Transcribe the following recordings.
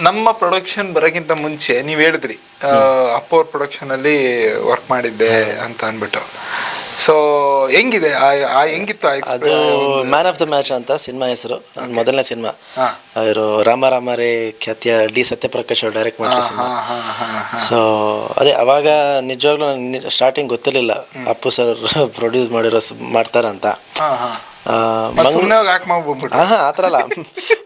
ನಮ್ಮ ಪ್ರೊಡಕ್ಷನ್ ಬರೋಕ್ಕಿಂತ ಮುಂಚೆ ನೀವು ಹೇಳಿದ್ರಿ ಅಪ್ಪ ಅವ್ರ ಪ್ರೊಡಕ್ಷನ್ ಅಲ್ಲಿ ವರ್ಕ್ ಮಾಡಿದ್ದೆ ಅಂತ ಅಂದ್ಬಿಟ್ಟು. ಸೊ ಹೆಂಗಿದೆ? ಆ- ಹೆಂಗಿತ್ತು ಅದು? ಮ್ಯಾನ್ ಆಫ್ ದ ಮ್ಯಾಚ್ ಅಂತ ಸಿನಿಮಾ ಹೆಸರು ನನ್ನ ಮೊದಲನೇ ಸಿನಿಮಾ. ಇವರು ರಾಮ ರಾಮ ರೇ ಖ್ಯಾತಿಯ ಡಿ ಸತ್ಯಪ್ರಕಾಶ್ ಅವ್ರು ಡೈರೆಕ್ಟ್ ಮಾಡಿರೋ ಸಿನಿಮಾ. ಸೊ ಅದೇ ಅವಾಗ ನಿಜವಾಗ್ಲೂ ಸ್ಟಾರ್ಟಿಂಗ್ ಗೊತ್ತಿರಲಿಲ್ಲ. ಅಪ್ಪು ಸರ್ ಪ್ರೊಡ್ಯೂಸ್ ಮಾಡಿರೋ ಮಾಡ್ತಾರಂತ. ಹಾ. ಆ ಥರ ಅಲ್ಲ.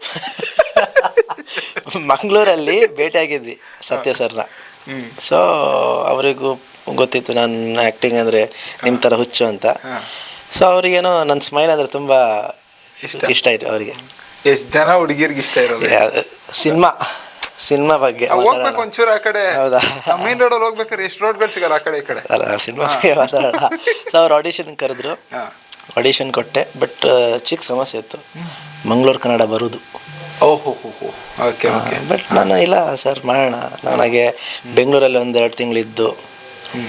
ಮಂಗಳೂರಲ್ಲಿ ಭೇಟಿಯಾಗಿದ್ವಿ ಸತ್ಯ ಸರ್ನ. ಸೊ ಅವರಿಗೂ ಗೊತ್ತಿತ್ತು ನಾನು ಆ್ಯಕ್ಟಿಂಗ್ ಅಂದರೆ ನಿಮ್ಮ ಥರ ಹುಚ್ಚು ಅಂತ. ಸೊ ಅವ್ರಿಗೇನೋ ನನ್ನ ಸ್ಮೈಲ್ ಅಂದರೆ ತುಂಬ ಇಷ್ಟ. ಆಯ್ತು ಅವರಿಗೆ. ಎಷ್ಟು ಜನ ಹುಡುಗಿಯರಿಗೆ ಇಷ್ಟ ಇರೋದು? ಸಿನಿಮಾ ಸಿನಿಮಾ ಬಗ್ಗೆ ಹೋಗ್ಬೇಕು ಒಂಚೂರು ಆ ಕಡೆ. ಹೌದಾ? ಮೇನ್ ರೋಡ್ ಅಲ್ಲಿ ಹೋಗ್ಬೇಕಾದ್ರೆ ಎಷ್ಟು ರೋಡ್ಗಳು ಸಿಗಲ್ಲ ಆ ಕಡೆ ಈ ಕಡೆ? ಅಲ್ಲ ಸಿನಿಮಾ ಸೊ ಅವ್ರು ಆಡಿಷನ್ ಕರೆದ್ರು. ಆಡಿಷನ್ ಕೊಟ್ಟೆ ಬಟ್ ಚಿಕ್ಕ ಸಮಸ್ಯೆ ಇತ್ತು. ಮಂಗಳೂರು ಕನ್ನಡ ಬರೋದು. ಓಹೋ ಓಕೆ ಓಕೆ ಬಟ್ ನಾನು ಇಲ್ಲ ಸರ್ ಮಾಡೋಣ. ನನಗೆ ಬೆಂಗಳೂರಲ್ಲಿ ಒಂದು ಎರಡು ತಿಂಗಳಿದ್ದು.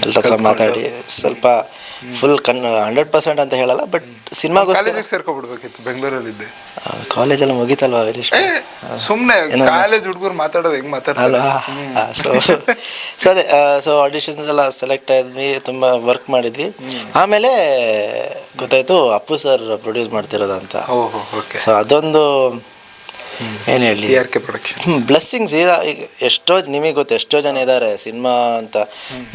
ಎಲ್ಲರ ಮಾತಾಡಿ. ಸ್ವಲ್ಪ ಫುಲ್ ಕಣ್ಣು ಹಂಡ್ರೆಡ್ ಪರ್ಸೆಂಟ್ ಅಂತ ಹೇಳಲ್ಲ ಬಟ್ ಸಿನಿಮಾಗೋಸ್ಕರ ಸೇರ್ಕೊಬಿಡ್ಬೇಕಿತ್ತು ಬೆಂಗಳೂರಲ್ಲಿ ಇದ್ದೆ ಕಾಲೇಜೆಲ್ಲ ಮುಗಿತಲ್ವಾ ಸುಮ್ಮನೆ ಕಾಲೇಜ್ ಹುಡುಗರು ಮಾತಾಡೋದು ಹೆಂಗೆ ಮಾತಾಡ್ತಾರೆ? ಅಲ್ವಾ? ಸೊ ಸೊ ಅದೇ ಸೊ ಆಡಿಷನ್ಸ್ ಎಲ್ಲ ಸೆಲೆಕ್ಟ್ ಆದ್ವಿ ತುಂಬ ವರ್ಕ್ ಮಾಡಿದ್ವಿ. ಆಮೇಲೆ ಗೊತ್ತಾಯಿತು ಅಪ್ಪು ಸರ್ ಪ್ರೊಡ್ಯೂಸ್ ಮಾಡ್ತಿರೋದು ಅಂತ. ಓಹೋ ಓಕೆ ಸೊ ಅದೊಂದು ಏನು ಹೇಳಿ ಆರ್ ಕೆ ಪ್ರೊಡಕ್ಷನ್ ಬ್ಲೆಸ್ಸಿಂಗ್ಸ್ ಈಗ ಎಷ್ಟೋ ನಿಮಗೆ ಗೊತ್ತು ಎಷ್ಟೋ ಜನ ಇದ್ದಾರೆ ಸಿನಿಮಾ ಅಂತ.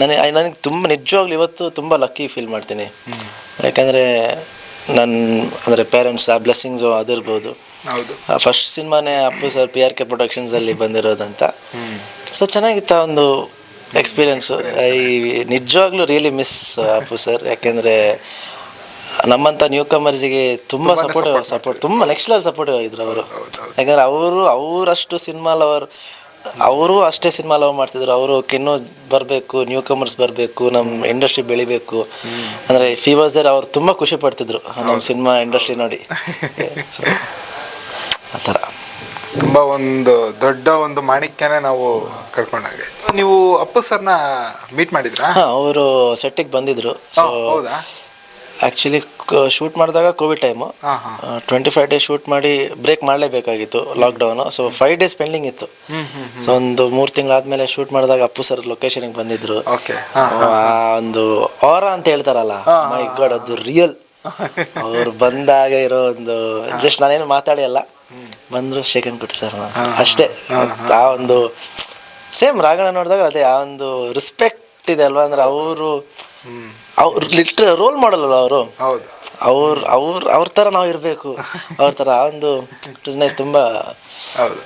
ನನಗೆ ನನಗೆ ತುಂಬ ನಿಜವಾಗ್ಲೂ ಇವತ್ತು ತುಂಬ ಲಕ್ಕಿ ಫೀಲ್ ಮಾಡ್ತೀನಿ. ಯಾಕಂದರೆ ನನ್ನ ಅಂದರೆ ಪೇರೆಂಟ್ಸ್ ಆ ಬ್ಲೆಸ್ಸಿಂಗ್ಸು ಅದಿರ್ಬೋದು. ಹೌದು. First ಸಿನಿಮಾನೇ Appu sir P R K ಪ್ರೊಡಕ್ಷನ್ಸಲ್ಲಿ ಬಂದಿರೋದಂತ. ಸೊ ಚೆನ್ನಾಗಿತ್ತು ಒಂದು ಎಕ್ಸ್ಪೀರಿಯನ್ಸು ಐ ನಿಜವಾಗ್ಲೂ ರಿಯಲಿ ಮಿಸ್ ಅಪ್ಪು ಸರ್ ಯಾಕೆಂದರೆ ನಮ್ಮಂಥ ನ್ಯೂ ಕಮರ್ಸಿಗೆ ತುಂಬ ಸಪೋರ್ಟ್ ಸಪೋರ್ಟ್ ತುಂಬ ನೆಕ್ಸ್ಟ್ ಲೆವೆಲ್ ಸಪೋರ್ಟ್ ಆಗಿದ್ರು ಅವರು. ಯಾಕಂದ್ರೆ ಅವರು ಅವರಷ್ಟು ಸಿನಿಮಾ ಲವರ್ ಅವರು ಅಷ್ಟೇ ಸಿನಿಮಾ ಲವ್ ಮಾಡ್ತಿದ್ರು. ಅವರು ಕಿನ್ನು ಬರಬೇಕು ನ್ಯೂ ಕಮರ್ಸ್ ಬರಬೇಕು ನಮ್ಮ ಇಂಡಸ್ಟ್ರಿ ಬೆಳಿಬೇಕು. ಅಂದರೆ ಫೀವರ್ಸರ್ ಅವ್ರು ತುಂಬ ಖುಷಿ ಪಡ್ತಿದ್ರು ನಮ್ಮ ಸಿನಿಮಾ ಇಂಡಸ್ಟ್ರಿ ನೋಡಿ. ಆ ಥರ. ತುಂಬಾ ಒಂದು ದೊಡ್ಡ ಒಂದು ಮಾಣಿಕ್ಯನೇ ನಾವು ಕರ್ಕೊಂಡಾಗ. ನೀವು ಅಪ್ಪು ಸರ್ನ ಮೀಟ್ ಮಾಡಿದ್ರಾ? ಅವರು ಸೆಟ್ಟಿಗೆ ಬಂದಿದ್ರು. ಸೊ ಆ್ಯಕ್ಚುಲಿ ಶೂಟ್ ಮಾಡಿದಾಗ Covid time twenty five days shoot ಮಾಡಿ break ಮಾಡಲೇಬೇಕಾಗಿತ್ತು lockdown so five days pending ಇತ್ತು. ಸೊ ಒಂದು ಮೂರು ತಿಂಗಳಾದ್ಮೇಲೆ ಶೂಟ್ ಮಾಡಿದಾಗ ಅಪ್ಪು ಸರ್ ಲೊಕೇಶನ್ಗೆ ಬಂದಿದ್ರು. ಓಕೆ ಆ ಒಂದು ಆರ ಅಂತ ಹೇಳ್ತಾರಲ್ಲ ಮೈ ಗಾಡ್ ಅದು ರಿಯಲ್ ಅವ್ರು ಬಂದಾಗ ಇರೋ ಒಂದು ಜಸ್ಟ್ ನಾನೇನು ಮಾತಾಡಿ ಅಲ್ಲ ಬಂದ್ರು ಶೇಖನ್ ಕೊಟ್ಟು ಸರ್ ಅಷ್ಟೇ. ಆ ಒಂದು ಸೇಮ್ ರಾಗಣ ನೋಡಿದಾಗ ಅದೇ ಆ ಒಂದು ರೆಸ್ಪೆಕ್ಟ್ ಇದೆ ಅಲ್ವಾ? ಅಂದ್ರೆ ಅವರು ಅವ್ರು ಲಿಟ್ರ ರೋಲ್ ಮಾಡಲ್ಲ ಅವರು. ಅವ್ರ ಅವ್ರ ಅವ್ರ ಥರ ನಾವು ಇರಬೇಕು. ಅವ್ರ ಥರ ಆ ಒಂದು ಬಿಸ್ನೆಸ್ ತುಂಬ ಹೌದು.